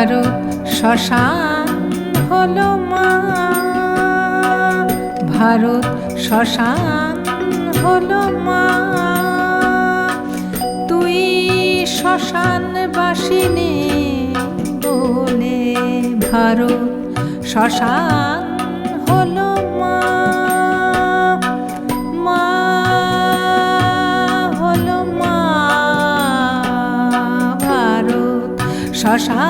ভারত শ্মশান হলো মা। ভারত শ্মশান হলো মা। তুই শ্মশান বাসিনী বলে ভারত শ্মশান হলো মা। মা হলো মা। ভারত শ্মশান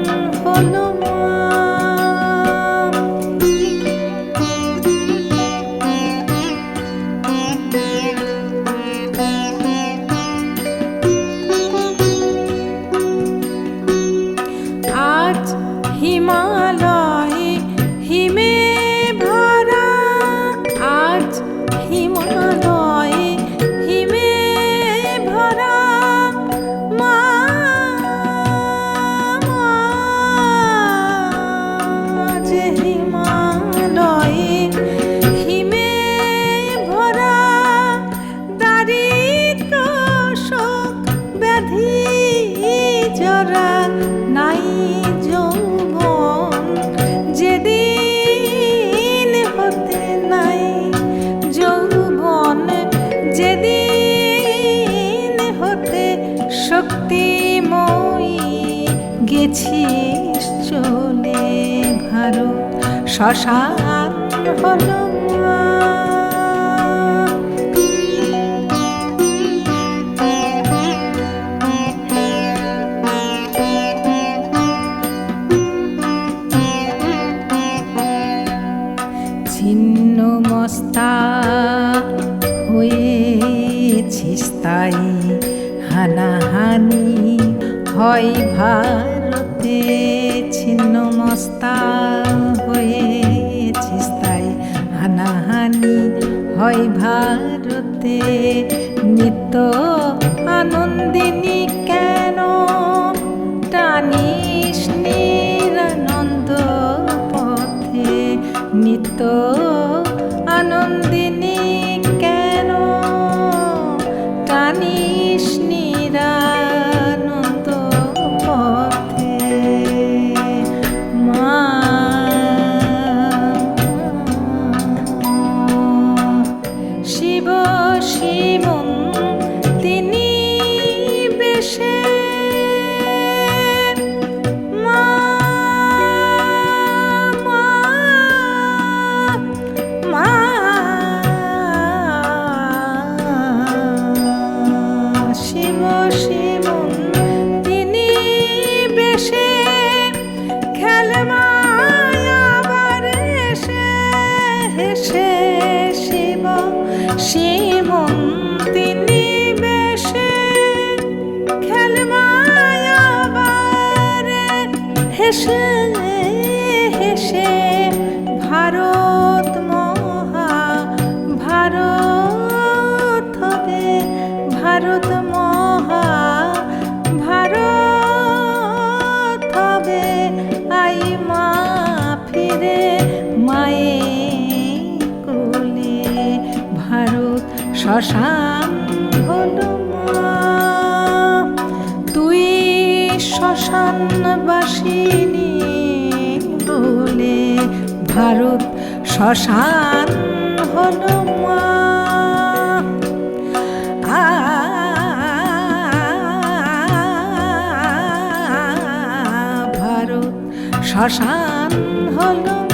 শক্তিময়ী গেছিস চলে ভারত শ্মশান হলো ছিন্ন মস্তা হয়েছিস তাই হানাহানি হয় ভারতে ছিন্ন মস্তা হয়েছিস তাই। হানাহানি হয় ভারতে নিত্য আনন্দিনী কেন টানিস হেসে হেসে ভারত মহা, ভারত হবে, ভারত মহা, ভারত হবে। আই মা ফিরে মায়ে কোলে, ভারত শ্মশান হলো। শ্মশানবাসিনী বলে ভারত শ্মশান হল ভারত শ্মশান হলো